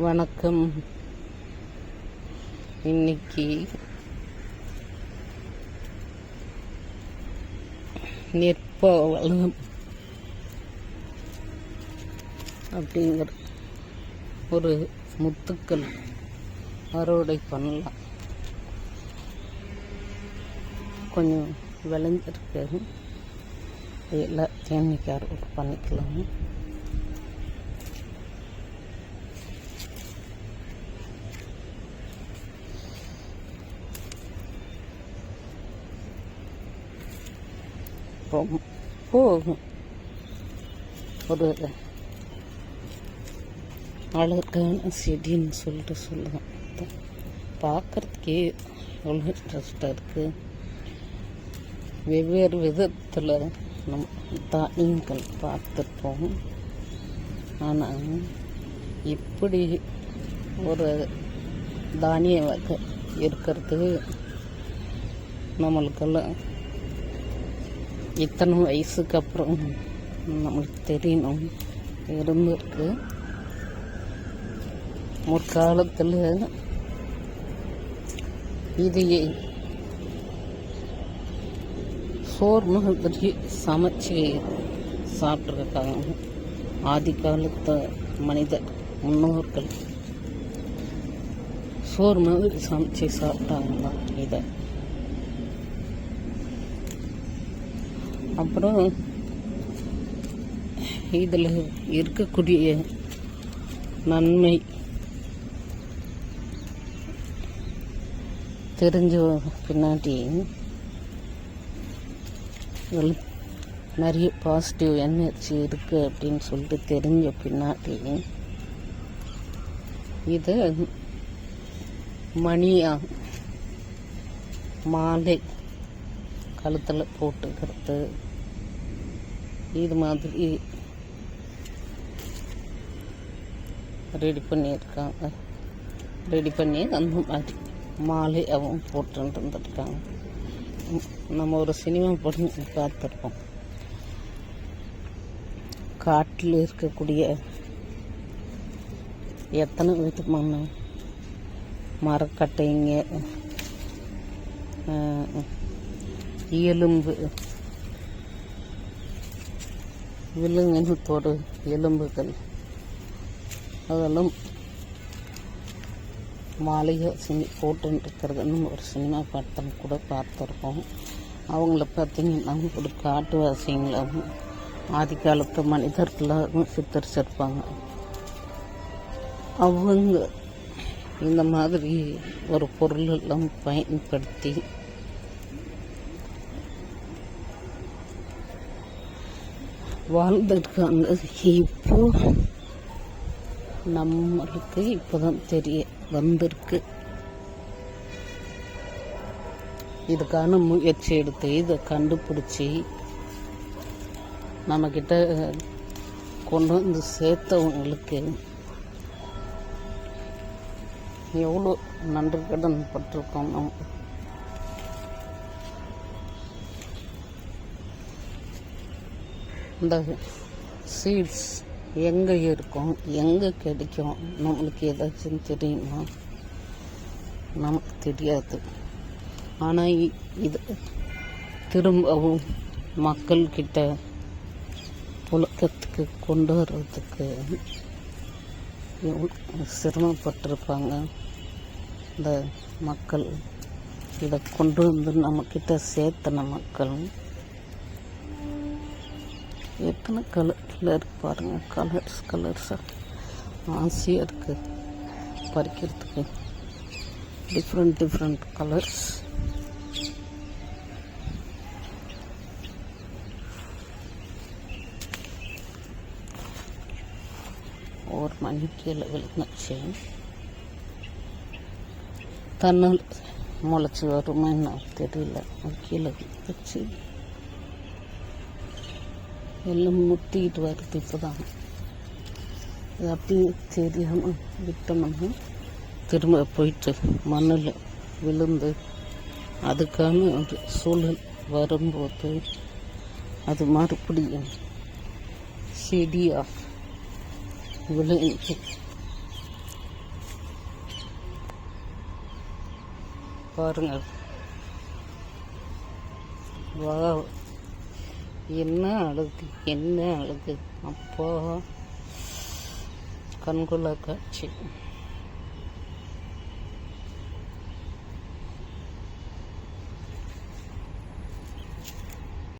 வணக்கம். இன்னைக்கு நெற்பவளம் அப்படிங்கிற ஒரு முத்துக்கள் அறுவடை பண்ணலாம். கொஞ்சம் விளைஞ்சிருக்கு. எல்லாத்தையும் இன்னைக்கு அறுவடை பண்ணிக்கலாம். போகும். போகும் ஒரு அழகான செடின்னு சொல்லிட்டு சொல்லுவேன். பார்க்குறதுக்கே எவ்வளோ இன்ட்ரெஸ்டாக இருக்குது வெவ்வேறு விதத்தில் நம்ம தானியங்கள் பார்த்துருப்போம். ஆனால் இப்படி ஒரு தானிய வகை இருக்கிறது நம்மளுக்கெல்லாம் இத்தனை வயசுக்கு அப்புறம் நம்மளுக்கு தெரியணும். இருந்திருக்கு முற்காலத்தில் இதையே சோர் மாதிரி சமைச்சு சாப்பிட்ருக்காங்க ஆதி காலத்து மனிதர் முன்னோர்கள். சோறு மாதிரி சமைச்சு சாப்பிட்டாங்களா இதை? அப்புறம் இதில் இருக்கக்கூடிய நன்மை தெரிஞ்ச பின்னாடி இதில் நிறைய பாசிட்டிவ் எனர்ஜி இருக்குது அப்படின்னு சொல்லிட்டு தெரிஞ்ச பின்னாடி இது மணியா மாலை கழுத்தில் போட்டுக்கிறது. இது மாதிரி ரெடி பண்ணியிருக்காங்க. ரெடி பண்ணி அந்த மாதிரி மாலையாகவும் போட்டு இருந்துருக்காங்க நம்ம ஒரு சினிமா படம் பார்த்துருப்போம். காட்டில் இருக்கக்கூடிய எத்தனை விதமான மரக்கட்டைங்க எலும்பு எலும்பு எலும்புகள் அதெல்லாம் மாளிகை சினி போட்டுன்னு இருக்கிறதுன்னு ஒரு சினிமா படம் கூட பார்த்துருக்கோம். அவங்கள பார்த்தீங்கன்னா ஒரு காட்டுவாசிங்களாகவும் ஆதி காலத்து மனிதர்களாகவும் சித்தரிச்சிருப்பாங்க. அவங்க இந்த மாதிரி ஒரு பொருளெல்லாம் பயன்படுத்தி வாழ்ந்துருக்காங்க இப்போ நம்மளுக்கு இப்போதான் தெரிய வந்திருக்கு. இதுக்கான முயற்சி எடுத்து இதை கண்டுபிடிச்சி நம்மக்கிட்ட கொண்டு வந்து சேர்த்தவங்களுக்கு எவ்வளோ நன்றி கடன் பட்டிருக்கோம் நம்ம. இந்த சீட்ஸ் எங்கே இருக்கும்? எங்கே கிடைக்கும்? நம்மளுக்கு ஏதாச்சும் தெரியுமா? நமக்கு தெரியாது. ஆனால் இது திரும்பவும் மக்கள்கிட்ட புழக்கத்துக்கு கொண்டு வர்றதுக்கு எவ்வளோ சிரமப்பட்டிருப்பாங்க. இந்த மக்கள் இதை கொண்டு வந்து நம்மக்கிட்ட சேர்த்தன மக்கள் எத்தனை கலரில் இருக்கு பாருங்கள் கலர்ஸ் கலர்ஸாக ஆசையாக இருக்குது பறிக்கிறதுக்கு டிஃப்ரெண்ட் டிஃப்ரெண்ட் கலர்ஸ் ஒரு மணி கீழே விழுந்துச்சு தன்னால் முளைச்சி வருமா என்ன தெரியல. கீழே விழுந்துச்சு எல்லாம் முத்திக்கிட்டு வருது இப்போ தான் அது அப்படியே தெரியாமல் விட்டோம்னா திரும்ப போயிட்டு மண்ணில் விழுந்து அதுக்கான ஒரு சூழல் வரும்போது அது மறுபடியும் செடியாக விழுந்து பாருங்கள். வா என்ன அழகு என்ன அழகு அப்போ கண்கொள்ளா காட்சி.